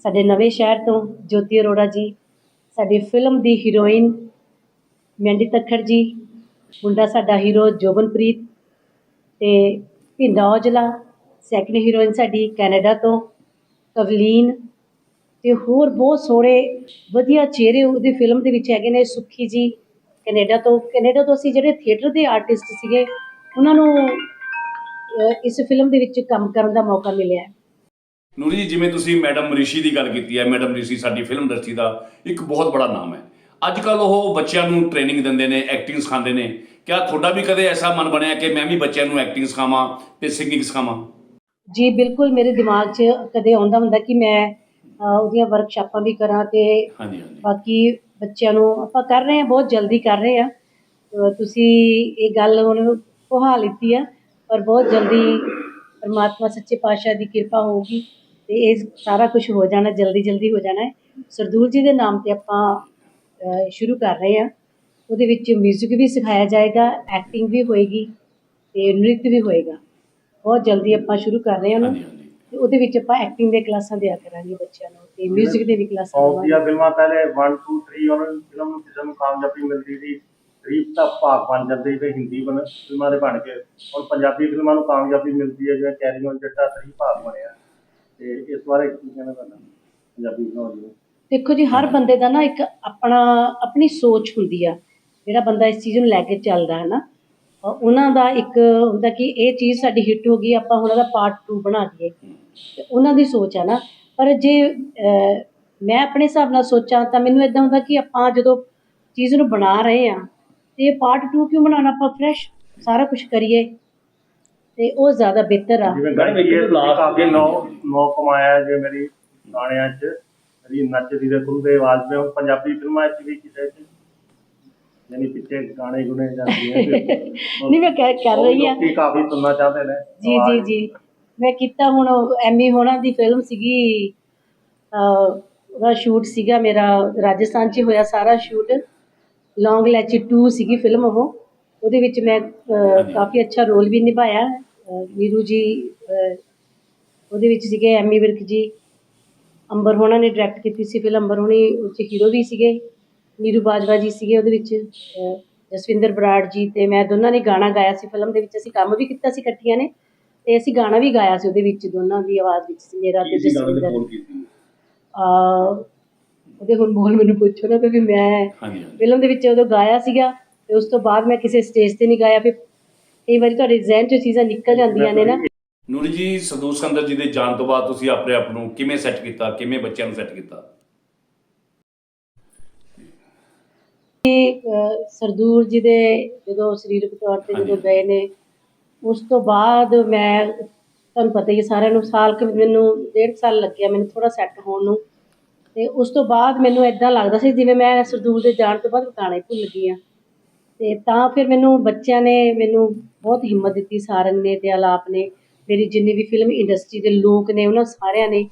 ਸਾਡੇ ਨਵੇਂ ਸ਼ਹਿਰ ਤੋਂ ਜੋਤੀ ਅਰੋੜਾ ਜੀ, ਸਾਡੀ ਫਿਲਮ ਦੀ ਹੀਰੋਇਨ ਮੈਂਡੀ ਤੱਖੜ ਜੀ, ਮੁੰਡਾ ਸਾਡਾ ਹੀਰੋ ਜੋਬਨਪ੍ਰੀਤ ਤੇ ਭਿੰਦਾ ਔਜਲਾ ਸੈਕਿੰਡ ਹੀਰੋਇਨ ਸਾਡੀ ਕੈਨੇਡਾ ਤੋਂ ਕਵਲੀਨ ਤੇ ਹੋਰ ਬਹੁਤ ਸੋਹਣੇ, ਵਧੀਆ ਚਿਹਰੇ ਉਹਦੀ ਫਿਲਮ ਦੇ ਵਿੱਚ ਹੈਗੇ ਨੇ ਸੁੱਖੀ ਜੀ, ਕੈਨੇਡਾ ਤੋਂ ਕੈਨੇਡਾ ਤੋਂ ਅਸੀਂ ਜਿਹੜੇ ਥੀਏਟਰ ਦੇ ਆਰਟਿਸਟ ਸੀਗੇ, ਉਹਨਾਂ ਨੂੰ ਇਸ ਫਿਲਮ ਦੇ ਵਿੱਚ ਕੰਮ ਕਰਨ ਦਾ ਮੌਕਾ ਮਿਲਿਆ ਨੂਰੀ ਜੀ ਜਿਵੇਂ ਤੁਸੀਂ ਮੈਡਮ ਰਿਸ਼ੀ ਦੀ ਗੱਲ ਕੀਤੀ ਹੈ ਮੈਡਮ ਰਿਸ਼ੀ ਸਾਡੀ ਫਿਲਮ ਇੰਡਸਟਰੀ ਦਾ ਇੱਕ ਬਹੁਤ ਬੜਾ ਨਾਮ ਹੈ। ਅੱਜ ਕੱਲ ਉਹ ਬੱਚਿਆਂ ਨੂੰ ਟ੍ਰੇਨਿੰਗ ਦਿੰਦੇ ਨੇ ਐਕਟਿੰਗ ਸਿਖਾਉਂਦੇ ਨੇ। ਕਿਆ ਤੁਹਾਡਾ ਵੀ ਕਦੇ ਐਸਾ ਮਨ ਬਣਿਆ ਕਿ ਮੈਂ ਵੀ ਬੱਚਿਆਂ ਨੂੰ ਐਕਟਿੰਗ ਸਿਖਾਵਾਂ ਤੇ ਸਿੰਗਿੰਗ ਸਿਖਾਵਾਂ? ਜੀ ਬਿਲਕੁਲ ਮੇਰੇ ਦਿਮਾਗ 'ਚ ਕਦੇ ਆਉਂਦਾ ਹੁੰਦਾ ਕਿ ਮੈਂ ਉਹਦੀਆਂ ਵਰਕਸ਼ਾਪਾਂ ਵੀ ਕਰਾਂ ਤੇ ਹਾਂਜੀ ਹਾਂਜੀ। ਬਾਕੀ ਬੱਚਿਆਂ ਨੂੰ ਆਪਾਂ ਕਰ ਰਹੇ ਹਾਂ ਬਹੁਤ ਜਲਦੀ ਕਰ ਰਹੇ ਹਾਂ। ਤੁਸੀਂ ਇਹ ਗੱਲ ਹੁਣ ਕੁਹਾ ਲਿੱਤੀ ਆ ਪਰ ਬਹੁਤ ਜਲਦੀ ਪਰਮਾਤਮਾ ਸੱਚੇ ਪਾਤਸ਼ਾਹ ਦੀ ਕਿਰਪਾ ਹੋਊਗੀ। ਤੇ ਇਹ ਸਾਰਾ ਕੁਝ ਹੋ ਜਾਣਾ ਜਲਦੀ ਜਲਦੀ ਹੋ ਜਾਣਾ ਹੈ ਸਰਦੂਲ ਜੀ ਦੇ ਨਾਮ ਤੇ ਆਪਾਂ ਅਹ, ਸ਼ੁਰੂ ਕਰ ਰਹੇ ਹਾਂ ਉਹਦੇ ਵਿੱਚ 뮤직 ਵੀ ਸਿਖਾਇਆ ਜਾਏਗਾ ਐਕਟਿੰਗ ਵੀ ਹੋਏਗੀ ਤੇ ਨ੍ਰਿਤ ਵੀ ਹੋਏਗਾ ਬਹੁਤ ਜਲਦੀ ਆਪਾਂ ਸ਼ੁਰੂ ਕਰ ਰਹੇ ਹਾਂ ਉਹਨੂੰ ਹਾਂਜੀ ਹਾਂਜੀ ਤੇ ਉਹਦੇ ਵਿੱਚ ਆਪਾਂ ਐਕਟਿੰਗ ਦੇ ਕਲਾਸਾਂ ਦਿਆ ਕਰਾਂਗੇ ਬੱਚਿਆਂ ਨੂੰ ਤੇ 뮤직 ਦੇ ਵੀ ਕਲਾਸਾਂ ਸੌ ਦੇਵਾਂਗੇ ਦੀਆਂ ਫਿਲਮਾਂ ਪਹਿਲੇ 1 2 3 ਉਹਨਾਂ ਫਿਲਮ ਨੂੰ ਕਿਸੇ ਨੂੰ ਕਾਮਯਾਬੀ ਮਿਲਦੀ ਸੀ ਰੀਤ ਦਾ ਭਾਗ ਬਣ ਜਾਂਦੇ ਤੇ ਹਿੰਦੀ ਬਣ ਫਿਲਮਾਂ ਦੇ ਬਣ ਕੇ ਹੁਣ ਪੰਜਾਬੀ ਫਿਲਮਾਂ ਨੂੰ ਕਾਮਯਾਬੀ ਮਿਲਦੀ ਹੈ ਜਿਵੇਂ ਕੈਰੀ ਔਨ ਜੱਟਾ ਸਹੀ ਭਾਗ ਬਣਿਆ ਤੇ ਇਸ ਬਾਰੇ ਕੀ ਕਹਿਣਾ ਤੁਹਾਡਾ ਪੰਜਾਬੀ ਫਿਲਮਾਂ ਦੀ ਦੇਖੋ ਜੀ, ਹਰ ਬੰਦੇ ਦਾ ਨਾ ਇੱਕ ਆਪਣਾ, ਆਪਣੀ ਸੋਚ ਹੁੰਦੀ ਆ। ਜਿਹੜਾ ਬੰਦਾ ਇਸ ਚੀਜ਼ ਨੂੰ ਲੈ ਕੇ ਚੱਲਦਾ ਹੈ ਨਾ ਉਹਨਾਂ ਦਾ ਇੱਕ ਹੁੰਦਾ ਕਿ ਇਹ ਚੀਜ਼ ਸਾਡੀ ਹਿੱਟ ਹੋ ਗਈ, ਆਪਾਂ ਹੁਣ ਉਹਦਾ ਪਾਰਟ 2 ਬਣਾ ਦਈਏ। ਤੇ ਉਹਨਾਂ ਦੀ ਸੋਚ ਹੈ ਨਾ। ਪਰ ਜੇ ਮੈਂ ਆਪਣੇ ਹਿਸਾਬ ਨਾਲ ਸੋਚਾਂ ਤਾਂ ਮੈਨੂੰ ਇਦਾਂ ਹੁੰਦਾ ਕਿ ਆਪਾਂ ਜਦੋਂ ਚੀਜ਼ ਨੂੰ ਬਣਾ ਰਹੇ ਆ, ਤੇ ਪਾਰਟ 2 ਕਿਉਂ ਬਣਾਉਣਾ? ਆਪਾਂ ਫਰੈਸ਼ ਸਾਰਾ ਕੁਝ ਕਰੀਏ। ਤੇ ਉਹ ਜ਼ਿਆਦਾ ਬਿਹਤਰ ਆ। ਜਿਵੇਂ ਗਾਇਕੀ ਹੈ ਤੁਸੀਂ ਕਾਫੀ ਨੌ ਨੌ ਕਮਾਇਆ ਜੇ ਮੇਰੀ ਗਾਣਿਆਂ 'ਚ ਮੇਰੀ ਨੱਚਦੀ ਦੇ ਗੁਰੂ ਦੇ ਆਵਾਜ਼ ਵਿੱਚ ਹੁਣ ਪੰਜਾਬੀ ਫਿਲਮਾਂ 'ਚ ਵੀ ਕਿਸੇ 'ਚ ਯਾਨੀ ਪਿੱਛੇ ਗਾਣੇ ਗੁਣੇ ਜਾਂਦੇ ਆ ਨਹੀਂ ਮੈਂ ਕਹਿ ਕਰ ਰਹੀ ਆ। ਲੋਕੀ ਕਾਫੀ ਸੁਣਨਾ ਚਾਹੁੰਦੇ ਨੇ। ਜੀ ਜੀ ਜੀ। ਮੈਂ ਕੀਤਾ ਹੁਣ ਐਮੀ ਹੋਣਾ ਦੀ ਫਿਲਮ ਸੀਗੀ ਉਹਦਾ ਸ਼ੂਟ ਸੀਗਾ ਮੇਰਾ ਰਾਜਸਥਾਨ 'ਚ ਹੋਇਆ ਸਾਰਾ ਸ਼ੂਟ ਲੌਂਗ ਲੈਚੀ 2 ਸੀਗੀ ਫਿਲਮ ਉਹ। ਉਹਦੇ ਵਿੱਚ ਮੈਂ ਕਾਫੀ ਅੱਛਾ ਰੋਲ ਵੀ ਨਿਭਾਇਆ। ਨੀਰੂ ਜੀ ਉਹਦੇ ਵਿੱਚ ਸੀਗੇ ਐਮੀ ਵਿਰਕ ਜੀ। ਅੰਬਰ ਹੋਣਾ ਨੇ ਡਾਇਰੈਕਟ ਕੀਤੀ ਸੀ ਫਿਲਮ ਅੰਬਰ ਹੋਣੀ ਉਹ 'ਚ ਹੀਰੋ ਵੀ ਸੀਗੇ। ਨੀਰੂ ਬਾਜਵਾ ਜੀ ਸੀਗੇ ਉਹਦੇ ਵਿੱਚ। ਜਸਵਿੰਦਰ ਬਰਾੜ ਜੀ ਤੇ ਮੈਂ ਦੋਨਾਂ ਨੇ ਗਾਣਾ ਗਾਇਆ ਸੀ। ਫਿਲਮ ਦੇ ਵਿੱਚ ਅਸੀਂ ਕੰਮ ਵੀ ਕੀਤਾ ਸੀ ਇਕੱਠੀਆਂ ਨੇ ਤੇ ਅਸੀਂ ਗਾਣਾ ਵੀ ਗਾਇਆ ਸੀ ਉਹਦੇ ਵਿੱਚ ਦੋਨਾਂ ਦੀ ਆਵਾਜ਼ ਵਿੱਚ ਸੀ। ਮੇਰਾ ਤੇ ਜਸਵਿੰਦਰ। ਆ ਉਹਦੇ ਹੁਣ ਬੋਲ ਮੈਨੂੰ ਪੁੱਛੋ ਨਾ ਕਿਉਂਕਿ ਮੈਂ ਫਿਲਮ ਦੇ ਵਿੱਚ ਉਦੋਂ ਗਾਇਆ ਸੀਗਾ ਤੇ ਉਸ ਤੋਂ ਬਾਅਦ ਮੈਂ ਕਿਸੇ ਸਟੇਜ ਤੇ ਨਹੀਂ ਗਾਇਆ ਫਿਰ ਕਈ ਵਾਰੀ ਤੁਹਾਡੇ ਜ਼ਿਹਨ 'ਚੋਂ ਚੀਜ਼ਾਂ ਨਿਕਲ ਜਾਂਦੀਆਂ ਨੇ ਨਾ। ਨੂਰੀ ਜੀ ਸੰਦੂਰ ਸਕੰਦਰ ਜੀ ਦੇ ਜਾਣ ਤੋਂ ਬਾਅਦ ਤੁਸੀਂ ਆਪਣੇ ਆਪ ਨੂੰ ਕਿਵੇਂ ਸੈੱਟ ਕੀਤਾ ਕਿਵੇਂ ਬੱਚਿਆਂ ਨੂੰ ਸੈੱਟ ਕੀਤਾ? ਅਹ ਸਰਦੂਰ ਜੀ ਦੇ ਜਦੋਂ ਸਰੀਰਕ ਤੌਰ ਤੇ ਜਦੋਂ। ਗਏ ਨੇ ਉਸ ਤੋਂ ਬਾਅਦ ਮੈਂ ਤੁਹਾਨੂੰ ਪਤਾ ਹੀ ਸਾਰਿਆਂ ਨੂੰ ਸਾਲ ਕਿ ਮੈਨੂੰ ਡੇਢ ਸਾਲ ਲੱਗਿਆ ਮੈਨੂੰ ਥੋੜਾ ਸੈੱਟ ਹੋਣ ਨੂੰ। ਤੇ ਉਸ ਤੋਂ ਬਾਅਦ ਮੈਨੂੰ ਇਦਾਂ ਲੱਗਦਾ ਸੀ ਜਿਵੇਂ ਮੈਂ ਸਰਦੂਰ ਦੇ ਜਾਣ ਤੋਂ ਬਾਅਦ ਗਾਣੇ ਭੁੱਲ ਗਈ ਹਾਂ। ਤੇ ਤਾਂ ਫਿਰ ਮੈਨੂੰ ਬੱਚਿਆਂ ਨੇ ਮੈਨੂੰ ਬਹੁਤ ਹਿੰਮਤ ਦਿੱਤੀ ਸਾਰੰਗ ਨੇ ਤੇ ਆਲਾਪ ਨੇ। ਮੇਰੀ ਜਿੰਨੀ ਵੀ ਫਿਲਮ ਇੰਡਸਟਰੀ ਦੇ ਲੋਕ ਨੇ ਉਹਨਾਂ ਸਾਰਿਆਂ ਨੇ।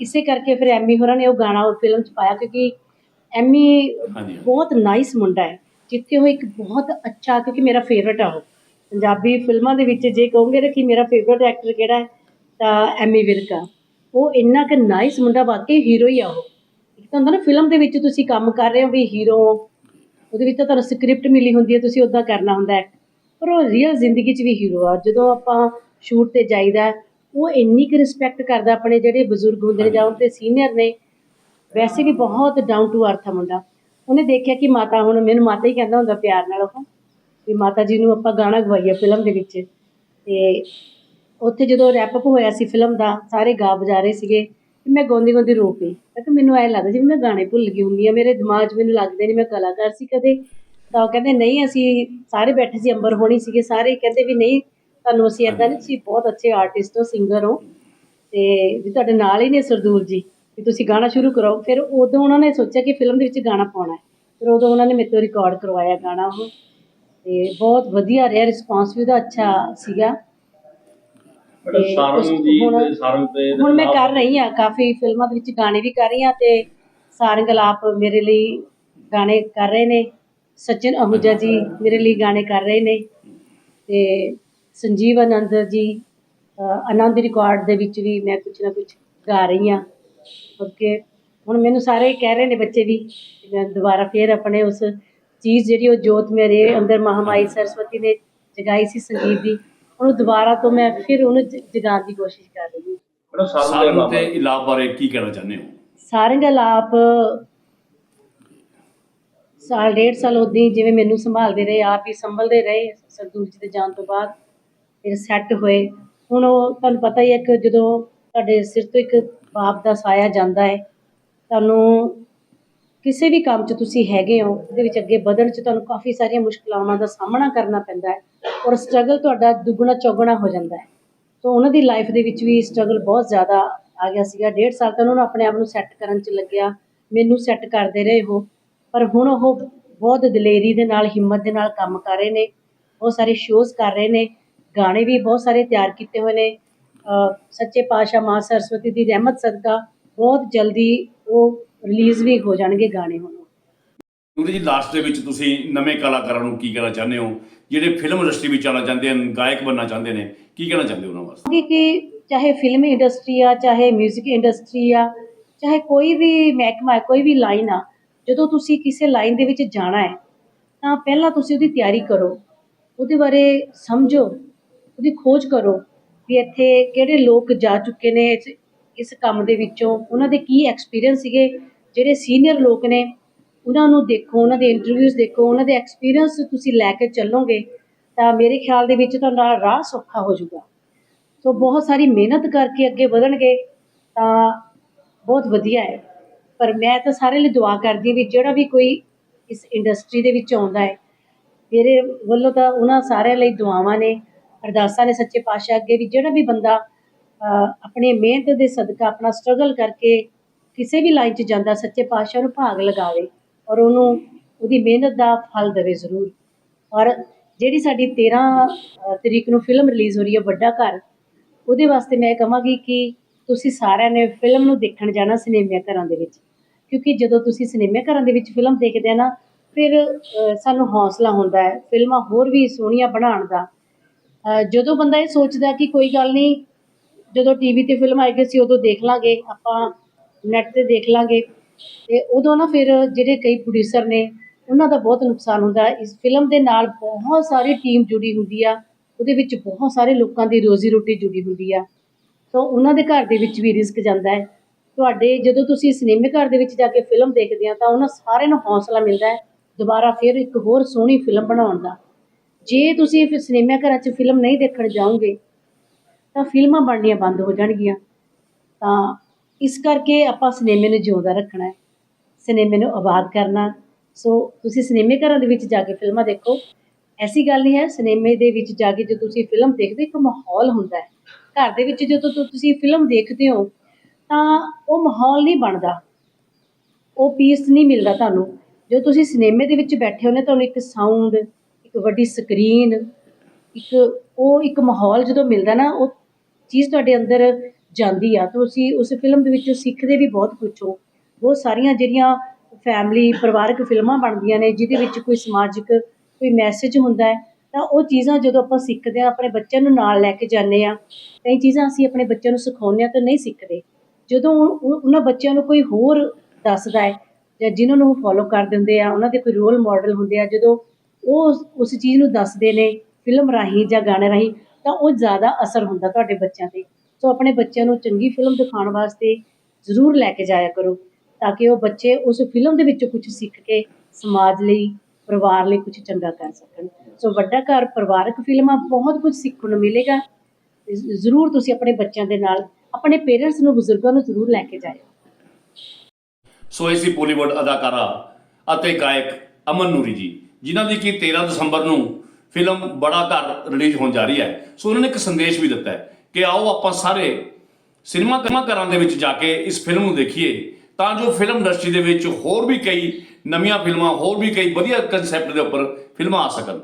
ਇਸੇ ਕਰਕੇ ਫਿਰ ਐਮੀ ਹੋਰਾਂ ਨੇ ਉਹ ਗਾਣਾ ਉਹ ਫਿਲਮ 'ਚ ਪਾਇਆ ਕਿਉਂਕਿ ਐਮੀ। ਬਹੁਤ ਨਾਈਸ ਮੁੰਡਾ ਹੈ ਜਿੱਥੇ ਉਹ ਇੱਕ ਬਹੁਤ ਅੱਛਾ ਕਿਉਂਕਿ ਮੇਰਾ ਫੇਵਰਟ ਆ ਉਹ। ਪੰਜਾਬੀ ਫਿਲਮਾਂ ਦੇ ਵਿੱਚ ਜੇ ਕਹੋਗੇ ਨਾ ਕਿ ਮੇਰਾ ਫੇਵਰਟ ਐਕਟਰ ਕਿਹੜਾ ਹੈ ਤਾਂ ਐਮੀ ਵਿਰਕ। ਆ ਉਹ ਇੰਨਾ ਕਿ ਨਾਈਸ ਮੁੰਡਾ ਵਾਕਈ ਹੀਰੋ ਹੀ ਆ ਉਹ। ਇੱਕ ਤਾਂ ਹੁੰਦਾ ਨਾ ਫਿਲਮ ਦੇ ਵਿੱਚ ਤੁਸੀਂ ਕੰਮ ਕਰ ਰਹੇ ਹੋ ਵੀ ਹੀਰੋ ਉਹਦੇ ਵਿੱਚ ਤਾਂ ਤੁਹਾਨੂੰ ਸਕ੍ਰਿਪਟ ਮਿਲੀ ਹੁੰਦੀ ਹੈ, ਤੁਸੀਂ ਉੱਦਾਂ ਕਰਨਾ ਹੁੰਦਾ ਹੈ। ਪਰ ਉਹ ਰੀਅਲ ਜ਼ਿੰਦਗੀ 'ਚ ਵੀ ਹੀਰੋ ਆ। ਜਦੋਂ ਆਪਾਂ ਸ਼ੂਟ ਤੇ ਜਾਈਦਾ, ਉਹ ਇੰਨੀ ਕੁ ਰਿਸਪੈਕਟ ਕਰਦਾ ਆਪਣੇ ਜਿਹੜੇ ਬਜ਼ੁਰਗ ਹੁੰਦੇ ਨੇ ਜਾਂ ਉਹਦੇ ਸੀਨੀਅਰ ਨੇ, ਵੈਸੇ ਵੀ ਬਹੁਤ ਡਾਊਨ ਟੂ ਅਰਥ ਆ ਮੁੰਡਾ। ਉਹਨੇ ਦੇਖਿਆ ਕਿ ਮਾਤਾ ਹੁਣ ਮੈਨੂੰ ਮਾਤਾ ਹੀ ਕਹਿੰਦਾ ਹੁੰਦਾ ਪਿਆਰ ਨਾਲ ਉਹ। ਵੀ ਮਾਤਾ ਜੀ ਨੂੰ ਆਪਾਂ ਗਾਣਾ ਗਵਾਈਏ ਫਿਲਮ ਦੇ ਵਿੱਚ। ਤੇ ਉੱਥੇ ਜਦੋਂ ਰੈਪ ਅਪ ਹੋਇਆ ਸੀ ਫਿਲਮ ਦਾ, ਸਾਰੇ ਗਾ ਬਜਾ ਰਹੇ ਸੀਗੇ। ਤੇ ਮੈਂ ਗਾਉਂਦੀ ਗਾਉਂਦੀ ਰੋ ਪਈ। ਮੈਂ ਕਿਹਾ ਮੈਨੂੰ ਐ ਲੱਗਦਾ ਜਿਵੇਂ ਮੈਂ ਗਾਣੇ ਭੁੱਲ ਗਈ ਹੁੰਦੀ ਆ ਮੇਰੇ ਦਿਮਾਗ 'ਚ ਮੈਨੂੰ ਲੱਗਦੇ ਨਹੀਂ ਮੈਂ ਕਲਾਕਾਰ ਸੀ ਕਦੇ। ਤਾਂ ਉਹ ਕਹਿੰਦੇ, ਨਹੀਂ, ਅਸੀਂ ਸਾਰੇ ਬੈਠੇ ਸੀ, ਅੰਬਰ ਹੋਣੀ ਸੀਗੇ ਸਾਰੇ। ਕਹਿੰਦੇ ਵੀ, ਨਹੀਂ, ਤੁਹਾਨੂੰ ਅਸੀਂ ਏਦਾਂ ਨਹੀਂ, ਤੁਸੀਂ ਬਹੁਤ ਅੱਛੇ ਆਰਟਿਸਟ ਹੋ ਸਿੰਗਰ ਹੋ। ਤੇ ਵੀ ਤੁਹਾਡੇ ਨਾਲ ਹੀ ਨੇ ਸਰਦੂਰ ਜੀ, ਵੀ ਤੁਸੀਂ ਗਾਣਾ ਸ਼ੁਰੂ ਕਰੋ ਫਿਰ ਉਦੋਂ ਉਹਨਾਂ ਨੇ ਸੋਚਿਆ ਕਿ ਫਿਲਮ ਦੇ ਵਿੱਚ ਗਾਣਾ ਪਾਉਣਾ ਹੈ। ਫਿਰ ਉਦੋਂ ਉਹਨਾਂ ਨੇ ਮੇਰੇ ਤੋਂ ਰਿਕਾਰਡ ਕਰਵਾਇਆ ਗਾਣਾ ਉਹ। ਤੇ ਬਹੁਤ ਵਧੀਆ ਰਿਹਾ ਰਿਸਪਾਂਸ ਵੀ ਉਹਦਾ ਅੱਛਾ ਸੀਗਾ। ਤੇ ਸਾਰੰਗ ਜੀ ਹੁਣ- ਦੇ ਸਾਰੰਗ ਤੇ ਹੁਣ ਮੈਂ ਕਰ ਰਹੀ ਹਾਂ ਕਾਫੀ ਫਿਲਮਾਂ ਦੇ ਵਿੱਚ ਗਾਣੇ ਵੀ ਕਰ ਰਹੀ ਹਾਂ ਤੇ ਸਾਰੰਗ ਆਲਾਪ ਮੇਰੇ ਲਈ ਗਾਣੇ ਕਰ ਰਹੇ ਨੇ ਸਚਿਨ ਅਹੂਜਾ ਜੀ ਮੇਰੇ ਲਈ ਗਾਣੇ ਕਰ ਰਹੇ ਨੇ ਤੇ ਸੰਜੀਵ ਆਨੰਦ ਜੀ ਆਨੰਦ ਰਿਕਾਰਡ ਦੇ ਵਿੱਚ ਵੀ ਮੈਂ ਕੁਝ ਨਾ ਕੁਝ ਗਾ ਰਹੀ ਹਾਂ। ਕਿਉਂਕਿ ਹੁਣ ਮੈਨੂੰ ਸਾਰੇ ਕਹਿ ਰਹੇ ਨੇ ਬੱਚੇ ਵੀ ਮੈਂ ਦੁਬਾਰਾ ਫੇਰ ਆਪਣੇ ਉਸ ਚੀਜ਼ ਜਿਹੜੀ ਉਹ ਜੋਤ ਮੇਰੇ ਅੰਦਰ ਮਹਾਮਾਈ ਸਰਸਵਤੀ ਨੇ ਜਗਾਈ ਸੀ ਸੰਗੀਤ ਦੀ ਉਹਨੂੰ ਦੁਬਾਰਾ ਤੋਂ ਮੈਂ ਫਿਰ ਉਹਨੂੰ ਜ- ਜਗਾਉਣ ਦੀ ਕੋਸ਼ਿਸ਼ ਕਰ ਰਹੀ ਹਾਂ। ਮੈਡਮ ਸਾਰਿਆਂ ਇਲਾਵਾ ਤੇ ਇਲਾਪ ਬਾਰੇ ਕੀ ਕਹਿਣਾ ਚਾਹੁੰਦੇ ਹੋ? ਸਾਰੰਗ ਆਲਾਪ ਸਾਲ ਡੇਢ ਸਾਲ ਉਦੋਂ ਜਿਵੇਂ ਮੈਨੂੰ ਸੰਭਾਲਦੇ ਰਹੇ ਆਪ ਹੀ ਸੰਭਲਦੇ ਰਹੇ ਸਰਦੂਰ ਜੀ ਦੇ ਜਾਣ ਤੋਂ ਬਾਅਦ ਫਿਰ ਸੈੱਟ ਹੋਏ। ਹੁਣ ਉਹ ਤੁਹਾਨੂੰ ਪਤਾ ਹੀ ਹੈ ਕਿ ਜਦੋਂ ਤੁਹਾਡੇ ਸਿਰ ਤੋਂ ਇੱਕ ਬਾਪ ਦਾ ਸਾਇਆ ਜਾਂਦਾ ਹੈ ਤੁਹਾਨੂੰ ਕਿਸੇ ਵੀ ਕੰਮ 'ਚ ਤੁਸੀਂ ਹੈਗੇ ਹੋ ਉਹਦੇ ਵਿੱਚ ਅੱਗੇ ਵਧਣ 'ਚ ਤੁਹਾਨੂੰ ਕਾਫੀ ਸਾਰੀਆਂ ਮੁਸ਼ਕਲਾਵਾਂ ਦਾ ਸਾਹਮਣਾ ਕਰਨਾ ਪੈਂਦਾ ਹੈ। ਔਰ ਸਟਰਗਲ ਤੁਹਾਡਾ ਦੁੱਗਣਾ ਚੌਗਣਾ ਹੋ ਜਾਂਦਾ ਹੈ। ਸੋ ਉਹਨਾਂ ਦੀ ਲਾਈਫ ਦੇ ਵਿੱਚ ਵੀ ਸਟਰਗਲ ਬਹੁਤ ਜ਼ਿਆਦਾ ਆ ਗਿਆ ਸੀਗਾ। ਡੇਢ ਸਾਲ ਤਾਂ ਉਹਨਾਂ ਨੂੰ ਆਪਣੇ ਆਪ ਨੂੰ ਸੈੱਟ ਕਰਨ 'ਚ ਲੱਗਿਆ। ਮੈਨੂੰ ਸੈੱਟ ਕਰਦੇ ਰਹੇ ਉਹ। ਪਰ ਹੁਣ ਉਹ ਬਹੁਤ ਦਲੇਰੀ ਦੇ ਨਾਲ, ਹਿੰਮਤ ਦੇ ਨਾਲ ਕੰਮ ਕਰ ਰਹੇ ਨੇ। ਬਹੁਤ ਸਾਰੇ ਸ਼ੋਜ਼ ਕਰ ਰਹੇ ਨੇ। ਗਾਣੇ ਵੀ ਬਹੁਤ ਸਾਰੇ ਤਿਆਰ ਕੀਤੇ ਹੋਏ ਨੇ। ਸੱਚੇ ਪਾਤਸ਼ਾਹ ਮਾਂ ਸਰਸਵਤੀ ਦੀ ਰਹਿਮਤ ਸਦਕਾ ਬਹੁਤ ਜਲਦੀ ਉਹ ਰਿਲੀਜ਼ ਵੀ ਹੋ ਜਾਣਗੇ ਗਾਣੇ ਹੁਣ। ਨੂਰੀ ਜੀ ਲਾਸਟ ਦੇ ਵਿੱਚ ਤੁਸੀਂ ਨਵੇਂ ਕਲਾਕਾਰਾਂ ਨੂੰ ਕੀ ਕਹਿਣਾ ਚਾਹੁੰਦੇ ਹੋ? ਜਿਹੜੇ ਫਿਲਮ ਇੰਡਸਟਰੀ ਵਿੱਚ ਆਉਣਾ ਚਾਹੁੰਦੇ ਹਨ, ਗਾਇਕ ਬਣਨਾ ਚਾਹੁੰਦੇ ਨੇ, ਕੀ ਕਹਿਣਾ ਚਾਹੁੰਦੇ ਉਹਨਾਂ ਵਾਸਤੇ? ਕਿ ਚਾਹੇ ਫਿਲਮ ਇੰਡਸਟਰੀ ਆ, ਚਾਹੇ 뮤직 ਇੰਡਸਟਰੀ ਆ, ਚਾਹੇ ਕੋਈ ਵੀ ਮਹਿਕਮਾ ਹੈ, ਕੋਈ ਵੀ ਲਾਈਨ ਆ, ਜਦੋਂ ਤੁਸੀਂ ਕਿਸੇ ਲਾਈਨ ਦੇ ਵਿੱਚ ਜਾਣਾ ਹੈ, ਤਾਂ ਪਹਿਲਾਂ ਤੁਸੀਂ ਉਹਦੀ ਤਿਆਰੀ ਕਰੋ, ਉਹਦੇ ਬਾਰੇ ਸਮਝੋ, ਉਹਦੀ ਖੋਜ ਕਰੋ ਵੀ ਇੱਥੇ ਕਿਹੜੇ ਲੋਕ ਜਾ ਚੁੱਕੇ ਨੇ ਇਸ ਕੰਮ ਦੇ ਵਿੱਚੋਂ, ਉਹਨਾਂ ਦੇ ਕੀ ਐਕਸਪੀਰੀਅੰਸ ਸੀਗੇ, ਜਿਹੜੇ ਸੀਨੀਅਰ ਲੋਕ ਨੇ ਉਹਨਾਂ ਨੂੰ ਦੇਖੋ, ਉਹਨਾਂ ਦੇ ਇੰਟਰਵਿਊਜ਼ ਦੇਖੋ, ਉਹਨਾਂ ਦੇ ਐਕਸਪੀਰੀਅੰਸ ਤੁਸੀਂ ਲੈ ਕੇ ਚੱਲੋਗੇ, ਤਾਂ ਮੇਰੇ ਖਿਆਲ ਦੇ ਵਿੱਚ ਤੁਹਾਡਾ ਰਾਹ ਸੌਖਾ ਹੋ ਜਾਊਗਾ। ਸੋ ਬਹੁਤ ਸਾਰੀ ਮਿਹਨਤ ਕਰਕੇ ਅੱਗੇ ਵਧਣਗੇ, ਤਾਂ ਬਹੁਤ ਵਧੀਆ ਹੈ। ਪਰ ਮੈਂ ਤਾਂ ਸਾਰੇ ਲਈ ਦੁਆ ਕਰਦੀ ਵੀ ਜਿਹੜਾ ਵੀ ਕੋਈ ਇਸ ਇੰਡਸਟਰੀ ਦੇ ਵਿੱਚ ਆਉਂਦਾ ਹੈ, ਮੇਰੇ ਵੱਲੋਂ ਤਾਂ ਉਹਨਾਂ ਸਾਰਿਆਂ ਲਈ ਦੁਆਵਾਂ ਨੇ, ਅਰਦਾਸਾਂ ਨੇ ਸੱਚੇ ਪਾਤਸ਼ਾਹ ਅੱਗੇ ਵੀ ਜਿਹੜਾ ਵੀ ਬੰਦਾ ਆਪਣੇ ਮਿਹਨਤ ਦੇ ਸਦਕਾ, ਆਪਣਾ ਸਟਰਗਲ ਕਰਕੇ ਕਿਸੇ ਵੀ ਲਾਈਨ 'ਚ ਜਾਂਦਾ, ਸੱਚੇ ਪਾਤਸ਼ਾਹ ਨੂੰ ਭਾਗ ਲਗਾਵੇ। ਔਰ ਉਹਨੂੰ, ਉਹਦੀ ਮਿਹਨਤ ਦਾ ਫਲ ਦੇਵੇ ਜ਼ਰੂਰ। ਔਰ ਜਿਹੜੀ ਸਾਡੀ 13 ਤਰੀਕ ਨੂੰ ਫਿਲਮ ਰਿਲੀਜ਼ ਹੋ ਰਹੀ ਹੈ ਵੱਡਾ ਘਰ, ਉਹਦੇ ਵਾਸਤੇ ਮੈਂ ਕਹਾਂਗੀ ਕਿ ਤੁਸੀਂ ਸਾਰਿਆਂ ਨੇ ਫਿਲਮ ਨੂੰ ਦੇਖਣ ਜਾਣਾ ਸਿਨੇਮਾ ਘਰਾਂ ਦੇ ਵਿੱਚ। ਕਿਉਂਕਿ ਜਦੋਂ ਤੁਸੀਂ ਸਿਨੇਮਾ ਘਰਾਂ ਦੇ ਵਿੱਚ ਫਿਲਮ ਦੇਖਦੇ ਆ ਨਾ, ਫਿਰ ਸਾਨੂੰ ਹੌਸਲਾ ਹੁੰਦਾ ਹੈ, ਫਿਲਮਾਂ ਹੋਰ ਵੀ ਸੋਹਣੀਆਂ ਬਣਾਉਣ ਦਾ। ਜਦੋਂ ਬੰਦਾ ਇਹ ਸੋਚਦਾ ਕਿ ਕੋਈ ਗੱਲ ਨਹੀਂ, ਜਦੋਂ ਟੀਵੀ ਤੇ ਫਿਲਮ ਆਏਗੀ ਸੀ ਉਦੋਂ ਦੇਖ ਲਾਂਗੇ, ਆਪਾਂ ਨੈਟ ਤੇ ਦੇਖ ਲਾਂਗੇ। ਤੇ ਉਦੋਂ ਨਾ ਫਿਰ ਜਿਹੜੇ ਕਈ ਪ੍ਰੋਡਿਊਸਰ ਨੇ, ਉਹਨਾਂ ਦਾ ਬਹੁਤ ਨੁਕਸਾਨ ਹੁੰਦਾ। ਇਸ ਫਿਲਮ ਦੇ ਨਾਲ ਬਹੁਤ ਸਾਰੀ ਟੀਮ ਜੁੜੀ ਹੁੰਦੀ ਆ। ਉਹਦੇ ਵਿੱਚ ਬਹੁਤ ਸਾਰੇ ਲੋਕਾਂ ਦੀ ਰੋਜ਼ੀ ਰੋਟੀ ਜੁੜੀ ਹੁੰਦੀ ਆ। ਸੋ ਉਹਨਾਂ ਦੇ ਘਰ ਦੇ ਵਿੱਚ ਵੀ ਰਿਸਕ ਜਾਂਦਾ ਹੈ। ਤੁਹਾਡੇ ਜਦੋਂ ਤੁਸੀਂ ਸਿਨੇਮੇ ਘਰ ਦੇ ਵਿੱਚ ਜਾ ਕੇ ਫਿਲਮ ਦੇਖਦੇ ਆ, ਤਾਂ ਉਹਨਾਂ ਸਾਰਿਆਂ ਨੂੰ ਹੌਸਲਾ ਮਿਲਦਾ ਹੈ ਦੁਬਾਰਾ ਫਿਰ ਇੱਕ ਹੋਰ ਸੋਹਣੀ ਫਿਲਮ ਬਣਾਉਣ ਦਾ। ਜੇ ਤੁਸੀਂ ਫਿਰ ਸਿਨੇਮਾ ਘਰਾਂ 'ਚ ਫਿਲਮ ਨਹੀਂ ਦੇਖਣ ਜਾਓਗੇ, ਤਾਂ ਫਿਲਮਾਂ ਬਣਨੀਆਂ ਬੰਦ ਹੋ ਜਾਣਗੀਆਂ। ਤਾਂ ਇਸ ਕਰਕੇ ਆਪਾਂ ਸਿਨੇਮੇ ਨੂੰ ਜਿਉਂਦਾ ਰੱਖਣਾ ਹੈ। ਸਿਨੇਮੇ ਨੂੰ ਆਬਾਦ ਕਰਨਾ। ਸੋ ਤੁਸੀਂ ਸਿਨੇਮੇ ਘਰਾਂ ਦੇ ਵਿੱਚ ਜਾ ਕੇ ਫਿਲਮਾਂ ਦੇਖੋ। ਐਸੀ ਗੱਲ ਨਹੀਂ ਹੈ ਸਿਨੇਮੇ ਦੇ ਵਿੱਚ ਜਾ ਕੇ ਜਦੋਂ ਤੁਸੀਂ ਫਿਲਮ ਦੇਖਦੇ ਹੋ, ਇੱਕ ਮਾਹੌਲ ਹੁੰਦਾ ਹੈ। ਘਰ ਦੇ ਵਿੱਚ ਜਦੋਂ ਤੁਸੀਂ ਫਿਲਮ ਦੇਖਦੇ ਹੋ ਤਾਂ ਉਹ ਮਾਹੌਲ ਨਹੀਂ ਬਣਦਾ। ਉਹ ਪੀਸ ਨਹੀਂ ਮਿਲਦਾ ਤੁਹਾਨੂੰ। ਜੋ ਤੁਸੀਂ ਸਿਨੇਮੇ ਦੇ ਵਿੱਚ ਬੈਠੇ ਹੋ ਨੇ ਤੁਹਾਨੂੰ ਇੱਕ ਸਾਊਂਡ ਇੱਕ ਵੱਡੀ ਸਕਰੀਨ ਇੱਕ ਉਹ ਇੱਕ ਮਾਹੌਲ ਜਦੋਂ ਮਿਲਦਾ ਨਾ ਉਹ ਚੀਜ਼ ਤੁਹਾਡੇ ਅੰਦਰ ਜਾਂਦੀ ਆ। ਤਾਂ ਅਸੀਂ ਉਸ ਫਿਲਮ ਦੇ ਵਿੱਚੋਂ ਸਿੱਖਦੇ ਵੀ ਬਹੁਤ ਕੁਝ ਹੋ। ਬਹੁਤ ਸਾਰੀਆਂ ਜਿਹੜੀਆਂ ਫੈਮਿਲੀ ਪਰਿਵਾਰਕ ਫਿਲਮਾਂ ਬਣਦੀਆਂ ਨੇ, ਜਿਹਦੇ ਵਿੱਚ ਕੋਈ ਸਮਾਜਿਕ ਕੋਈ ਮੈਸੇਜ ਹੁੰਦਾ ਹੈ, ਤਾਂ ਉਹ ਚੀਜ਼ਾਂ ਜਦੋਂ ਆਪਾਂ ਸਿੱਖਦੇ ਆ ਆਪਣੇ ਬੱਚਿਆਂ ਨੂੰ ਨਾਲ ਲੈ ਕੇ ਜਾਂਦੇ ਆ ਕਈ ਚੀਜ਼ਾਂ ਅਸੀਂ ਆਪਣੇ ਬੱਚਿਆਂ ਨੂੰ ਸਿਖਾਉਂਦੇ ਆ ਤਾਂ ਨਹੀਂ ਸਿੱਖਦੇ। ਜਦੋਂ ਉਹਨਾਂ ਬੱਚਿਆਂ ਨੂੰ ਕੋਈ ਹੋਰ ਦੱਸਦਾ ਹੈ ਜਾਂ ਜਿਨ੍ਹਾਂ ਨੂੰ ਉਹ ਫੋਲੋ ਕਰ ਦਿੰਦੇ ਆ, ਉਹਨਾਂ ਦੇ ਕੋਈ ਰੋਲ ਮਾਡਲ ਹੁੰਦੇ ਆ, ਜਦੋਂ ਉਹ ਉਸ ਚੀਜ਼ ਨੂੰ ਦੱਸਦੇ ਨੇ ਫਿਲਮ ਰਾਹੀਂ ਜਾਂ ਗਾਣੇ ਰਾਹੀਂ, ਤਾਂ ਉਹ ਜ਼ਿਆਦਾ ਅਸਰ ਹੁੰਦਾ ਤੁਹਾਡੇ ਬੱਚਿਆਂ ਤੇ। ਸੋ ਆਪਣੇ ਬੱਚਿਆਂ ਨੂੰ ਚੰਗੀ ਫਿਲਮ ਦਿਖਾਉਣ ਵਾਸਤੇ ਜ਼ਰੂਰ ਲੈ ਕੇ ਜਾਇਆ ਕਰੋ, ਤਾਂ ਕਿ ਉਹ ਬੱਚੇ ਉਸ ਫਿਲਮ ਦੇ ਵਿੱਚੋਂ ਕੁਝ ਸਿੱਖ ਕੇ ਸਮਾਜ ਲਈ, ਪਰਿਵਾਰ ਲਈ ਕੁਝ ਚੰਗਾ ਕਰ ਸਕਣ। ਸੋ ਵੱਡਾ ਘਰ, ਪਰਿਵਾਰਕ ਫਿਲਮਾਂ, ਬਹੁਤ ਕੁਝ ਸਿੱਖਣ ਨੂੰ ਮਿਲੇਗਾ। ਜ਼ਰੂਰ ਤੁਸੀਂ ਆਪਣੇ ਬੱਚਿਆਂ ਦੇ ਨਾਲ, ਆਪਣੇ ਪੇਰੈਂਟਸ ਨੂੰ, ਬਜ਼ੁਰਗਾਂ ਨੂੰ ਜ਼ਰੂਰ ਲੈ ਕੇ ਜਾਇਓ। ਸੋ ਇਹ ਸੀ ਬਾਲੀਵੁੱਡ ਅਦਾਕਾਰਾ ਅਤੇ ਗਾਇਕ ਅਮਨ ਨੂਰੀ ਜੀ, ਜਿਨ੍ਹਾਂ ਦੀ ਕਿ 13 ਦਸੰਬਰ ਨੂੰ ਫਿਲਮ ਬੜਾ ਘਰ ਰਿਲੀਜ਼ ਹੋਣ ਜਾ ਰਹੀ ਹੈ। ਸੋ ਉਹਨਾਂ ਨੇ ਇੱਕ ਸੰਦੇਸ਼ ਵੀ ਦਿੱਤਾ ਹੈ ਕਿ ਆਓ ਆਪਾਂ ਸਾਰੇ ਸਿਨੇਮਾ ਸਿਨੇਮਾ ਘਰਾਂ ਦੇ ਵਿੱਚ ਜਾ ਕੇ ਇਸ ਫਿਲਮ ਨੂੰ ਦੇਖੀਏ। ਤਾਂ ਜੋ ਫਿਲਮ ਇੰਡਸਟਰੀ ਦੇ ਵਿੱਚ ਹੋਰ ਵੀ ਕਈ ਨਵੀਆਂ ਫਿਲਮਾਂ, ਹੋਰ ਵੀ ਕਈ ਵਧੀਆ ਕਨਸੈਪਟ ਦੇ ਉੱਪਰ ਫਿਲਮਾਂ ਆ ਸਕਣ।